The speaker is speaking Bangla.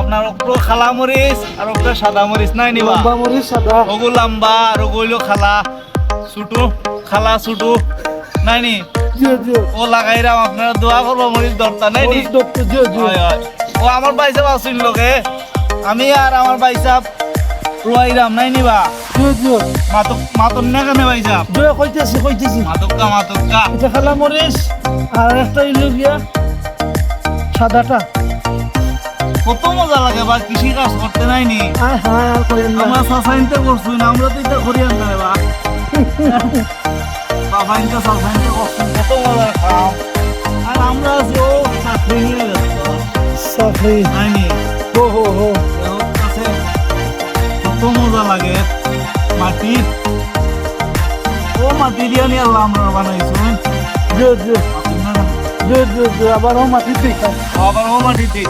আপনার খালা মরিচ আর সাদা মরিচ নাই নিবা? লম্বা মরিচ সাদা। ওগু লম্বা আর ওগুলো খালা ছুটু খালা ছুটু নাই নি? ও লাগাইরাম আপনারা দোয়া করব মরিচ দরকার নাই নি? ও আমার বাইসাব আসিল লোকে আমি আর আমার বাইসাব রুয়াইরাম নাই নিবা? মাতক মাতক না কেন বাইসাব কইতেছি কইতেছি। মাতক্কা মাতক্কা। এটা খালা মরিচ আর একটা ইলো সাদাটা। কত মজা লাগে বা কৃষি কাজ করতে নাই নি আয় হায় আর কইেন না। আমরা সাসাইনতে করছি না আমরা তো এটা করি আনতে বা সাসাইনতে সাসাইনতে করছি কত মজা খাও আর আমরা আছি ও চাকরি নিয়ে ব্যস্ত। সাফরি নাই নি হো হো। হো কাছে কত মজা লাগে। মাটি। ও মাটি দিয়া নিয়ে আল্লাহ আমরা বানাইছো। জিও জিও জিও জিও জিও আবার ও মাটি দিই আবার ও মাটি দিয়ে